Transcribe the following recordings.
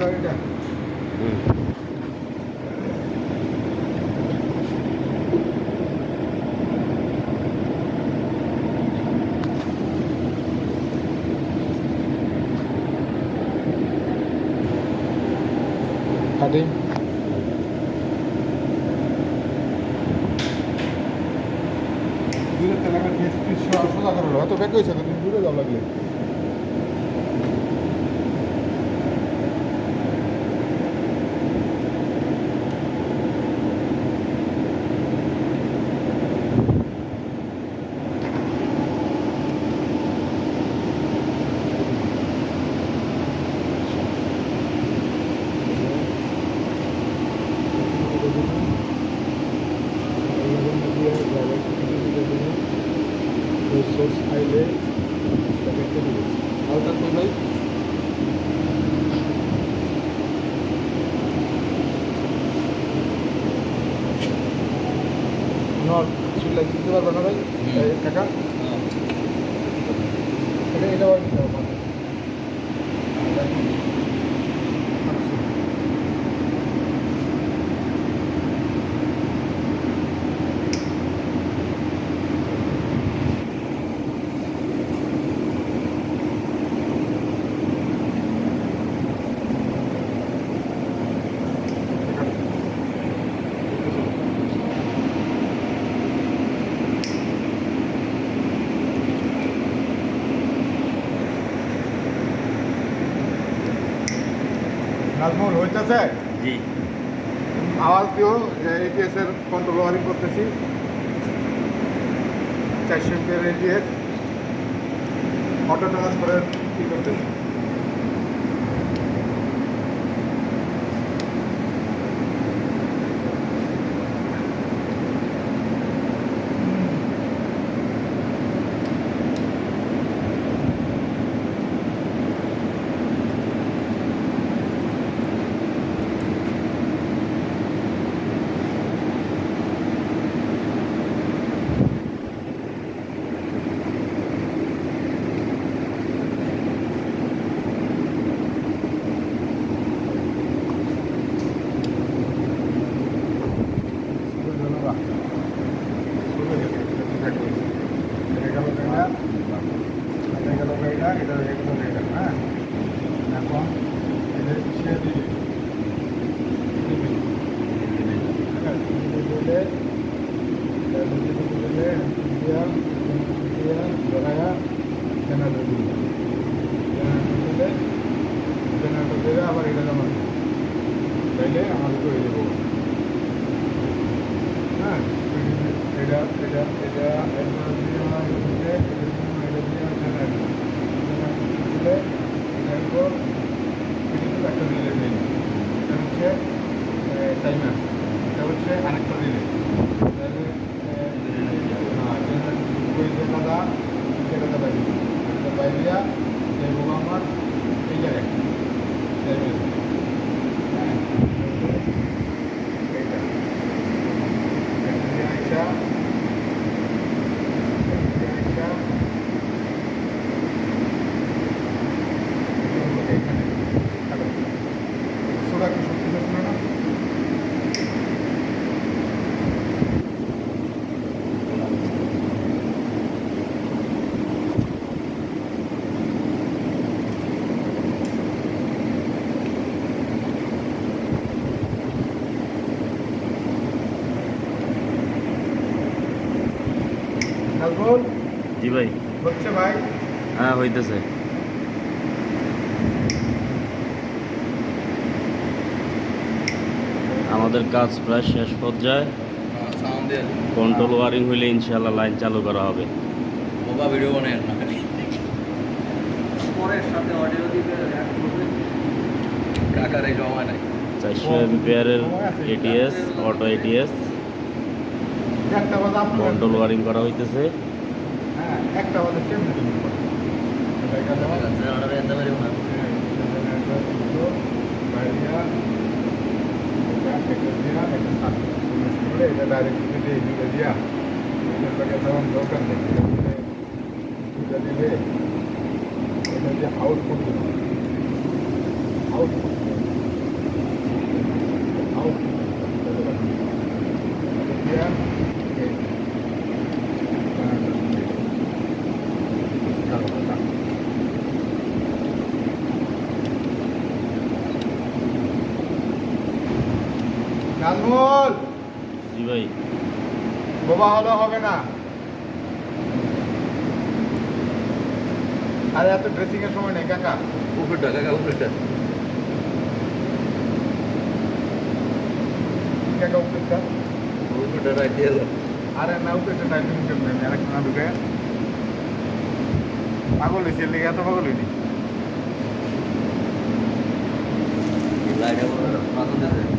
এটা হুম নট চুল্লা দিতে পারবে না ভাই। কাকা এটা এটা নাজমুল হইতেছে? জি। আওয়াজ দিও যে এটিএস এর কন্ট্রোল ওয়ারিং করতেছি। চারশো এমপিয়ার এটিএস অটো ট্রান্সফারের কি করতেছি আবার এটা জমা তাইলে আমাদের হয়ে যাব হ্যাঁ এটা এটা এটা এটা দিয়ে আমার দিলে এটা দিয়ে আমার দিলে এটা এরপর এটা একটা দিলে নেই এটা হচ্ছে টাইমার এটা হচ্ছে আরেকটা দিলে তাহলে ওই জায়গাটা জায়গাটা বাইরে এটা বাইরে এবং আমার এই জায়গায় টাইমার হ্যাঁ এটা Indonesia Indonesia এখানে হ্যালো সোডা কি সত্যি সত্যি না নাজমুল জি ভাই হচ্ছে ভাই? হ্যাঁ হইতেছে। আমাদের কাজ প্রায় শেষ পর্যায়ে। সাউন্ডের কন্ট্রোল ওয়ারিং হইলে ইনশাল্লাহ লাইন চালু করা হবে। বোবা ভিডিও বানায় না। পরের সাথে অডিও দিবে অ্যাড করবে। কাকার এই জমা নাই। চারশো এমপিয়ারের এটিএস অটো এটিএস একটা কন্ট্রোল ওয়ারিং করা হইতেছে। হ্যাঁ একটা কেমনে তুমি করো? এটা গেল অর্ডার এনতে পারিব না হ্যাঁ, এটা একটা দুটো, বাইরিয়া, এটা একটা দিয়া, একটা সাত। মিক্স করে এটা direct দিলে এই দুটো দিয়া, এটার লগে তখন দরকার নেই। এটা দিলে, দুটো দিলে, এটা দিয়ে output দিবে। output দিবে। আমল জি ভাই বোবা হলে হবে না আরে এত ড্রেসিং এর সময় নেই কাকা উপরেটা কাকা উপরেটা। কাকা উপরেটা? উপরেটা রাইট দিয়ে আরে না উপরেটা টাইপিং করবে আমি আরেকটা না ঢুকে। পাগল হয়েছে লেগে এত পাগল হইনি লাইট মাথা দিয়ে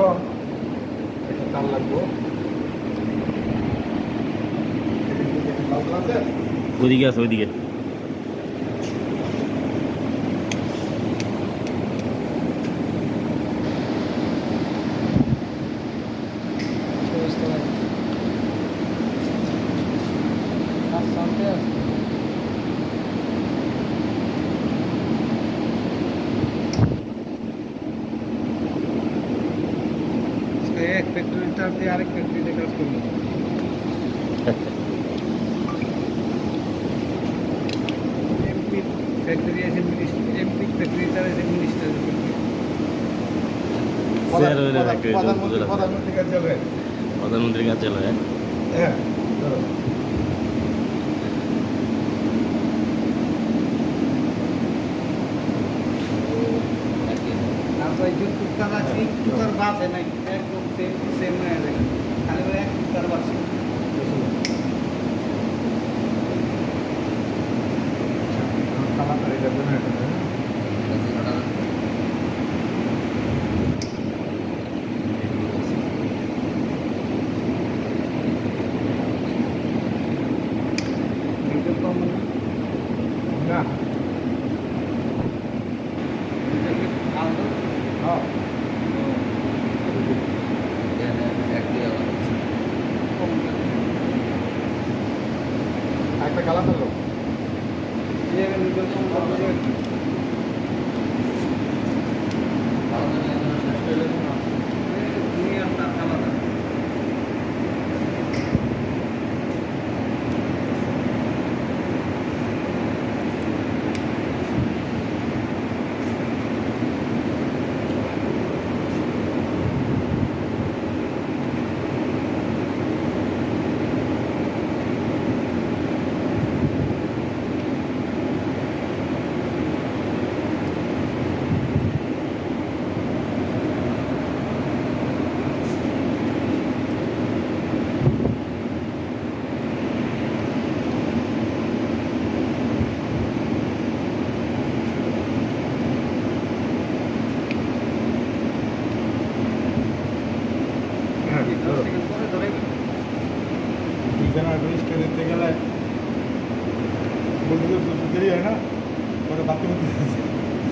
এখন এটা তার লাগবো। ওইদিকে আছে ওইদিকে এক ফ্যাক্টরিটা দিয়ে আরেক ফ্যাক্টরিতে কাজ করল এমপি ফ্যাক্টরি আছে মিনিস্টার এমপি আছে মিনিস্টার তে প্রধানমন্ত্রী। প্রধানমন্ত্রী হ্যাঁ você é né? como você, você. কালা কালো ইলেভেন উইকের সমস্যা বুঝে গেছি দুনিয়াটা আলাদা হ্যাঁ দশ সেকেন্ড পরে ধরে বিছানা রেজিস্টার দিতে গেলে বলতে তো দেরি হয় না পরে বাকি মধ্যে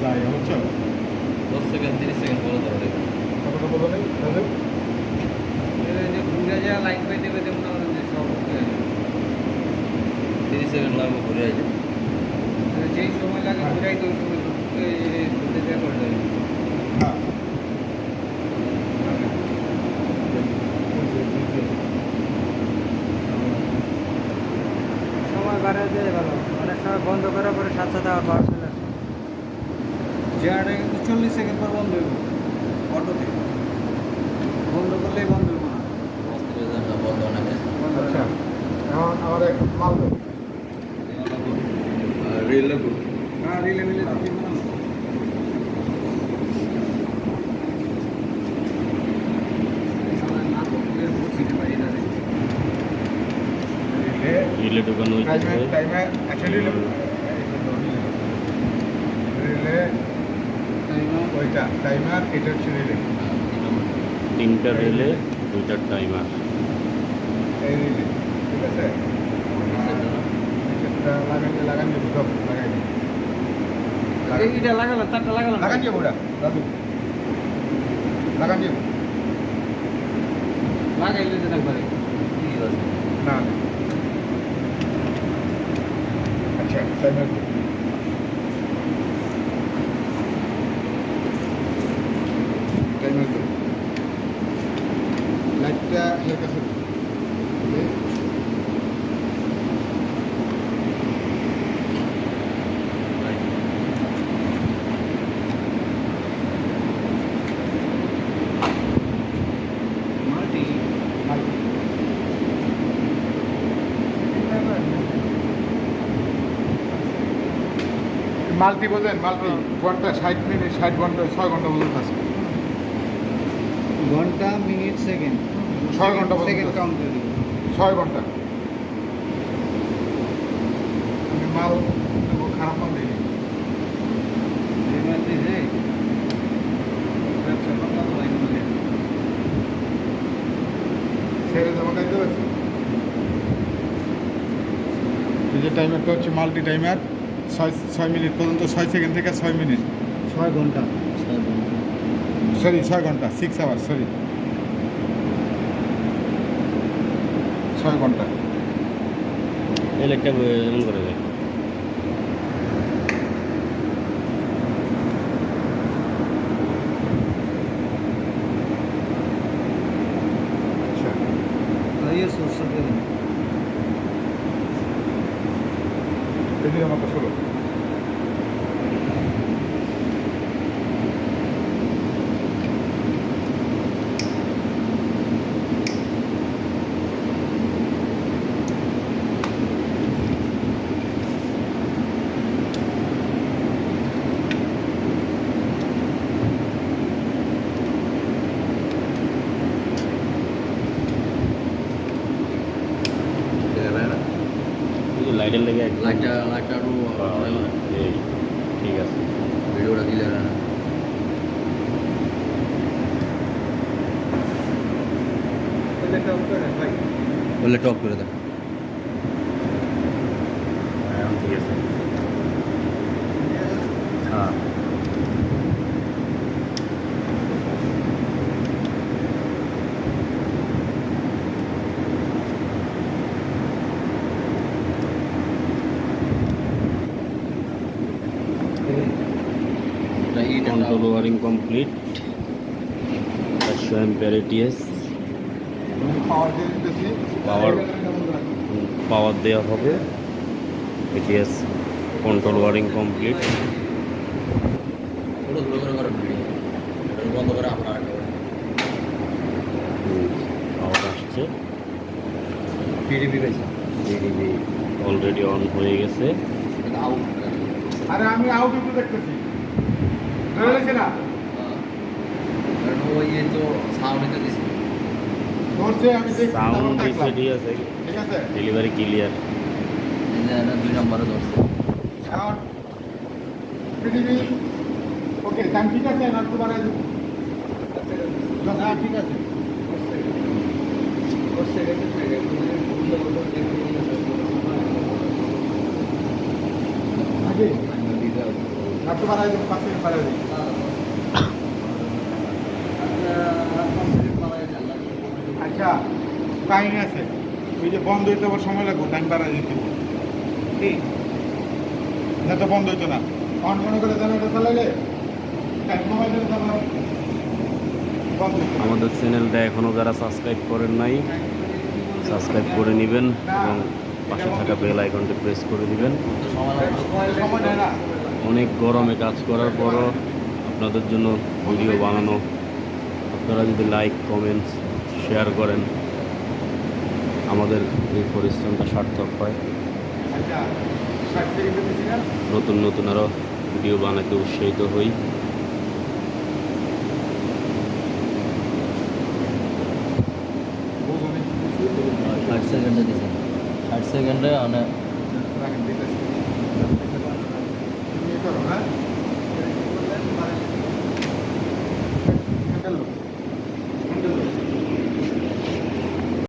যাই বুঝছ দশ সেকেন্ড তিরিশ সেকেন্ড ধরে দেখবে কতটা বলো নেই তাহলে। ঘুরে যা লাইন পাইতে মনে করেন যে সব তিরিশ সেকেন্ড লাগবে ঘুরে আসে যেই সময় লাগে ঘুরাই তো ওই সময় ঘুরতে দেওয়া করে দেবে। হ্যাঁ। সময় বাড়ায় ভালো অনেক সময় বন্ধ করার পরে সাত সাত আবার পাওয়ার চলে আসে। চল্লিশ সেকেন্ড পর বন্ধ হইব। অটোতে বন্ধ করলেই বন্ধ হইব না। বন্ধ অনেক আচ্ছা। এখন আমার এক মাল। রেল হ্যাঁ রিলে মিলে রিলে রিলে ঢুকানো টাইমে টাইমে অ্যাকচুয়ালি রিলে ওইটা টাইমার এটা হচ্ছে রিলে। তিনটা রেলে দুইটা টাইমার। এই রিলে ঠিক আছে? লাগান লাগান বুঝো লাগাই এইটা লাগালাম তারটা লাগালাম। লাগান দিয়ে ওটা দাদু। লাগান দিয়ে লাগাইলে যেতে পারে না না। আচ্ছা টাইমার টাইমার লাইটটা এর কাছে দে। মাল্টি বোঝেন মাল্টি ঘণ্টা ষাট মিনিট, ষাট ঘণ্টা, ছয় ঘণ্টা পর্যন্ত আছে ঘণ্টা, মিনিট, সেকেন্ড। ছয় ঘণ্টা পর্যন্ত। সেকেন্ড কাউন্ট করে ছয় ঘণ্টা। আমি মাল খারাপ দিই ছেড়ে খাইতে পারছি যে টাইমারটা হচ্ছে মাল্টি টাইমার ছয় ছয় মিনিট পর্যন্ত ছয় সেকেন্ড থেকে ছয় মিনিট ছয় ঘণ্টা। সরি ছয় ঘণ্টা সিক্স আওয়ার সরি ছয় ঘণ্টা এই লাইটটা এরকম করে দেয় আচ্ছা ইয়ে লাইটের লেগে লাইটটা লাইটটা আরও এই ঠিক আছে। ভিডিওটা দিলে না। বললে টপ করে দেন। ঠিক আছে। হ্যাঁ। কন্ট্রোল ওয়ারিং কমপ্লিট চারশো ampere ATS power power power দেওয়া হবে। ATS control wiring complete power আসছে। অলরেডি অন হয়ে গেছে। আউট আরে আমি আউট দেখতেছি। ধরে গেছে না কারণ ওই ইয়ে তো সাউন্ডে দিছে ধরছে আমি দেখছি সাউন্ড তারপর দিচ্ছে দেখলাম। ঠিক আছে ঠিক আছে ডেলিভারি ক্লিয়ার এই যে এটা দুই নম্বরে ধরছে সাউন্ড পৃথিবী ওকে টাইম ঠিক আছে না একটু বাড়াই দেবো না ঠিক আছে আগে একটু বাড়াই দেবো পাঁচ মিনিট বাড়াই দেবো আচ্ছা টাইম আছে। ওই যে বন্ধ হইতে আবার সময় লাগবে টাইম বাড়াই দিতে। ঠিক না তো বন্ধ হইতো না। অন মনে করে জানা এটা লাগে টাইম কমাই দিলে তারপর বন্ধ আমাদের চ্যানেলটা এখনও যারা সাবস্ক্রাইব করেন নাই সাবস্ক্রাইব করে নেবেন এবং পাশে থাকা বেল আইকনটি প্রেস করে দিবেন। অনেক গরমে কাজ করার পরও আপনাদের জন্য ভিডিও বানানো। আপনারা যদি লাইক কমেন্টস শেয়ার করেন, আমাদের এই পরিশ্রমটা সার্থক হয়। নতুন নতুন আরও ভিডিও বানাতে উৎসাহিত হই। ষাট সেকেন্ডে ষাট সেকেন্ডে মানে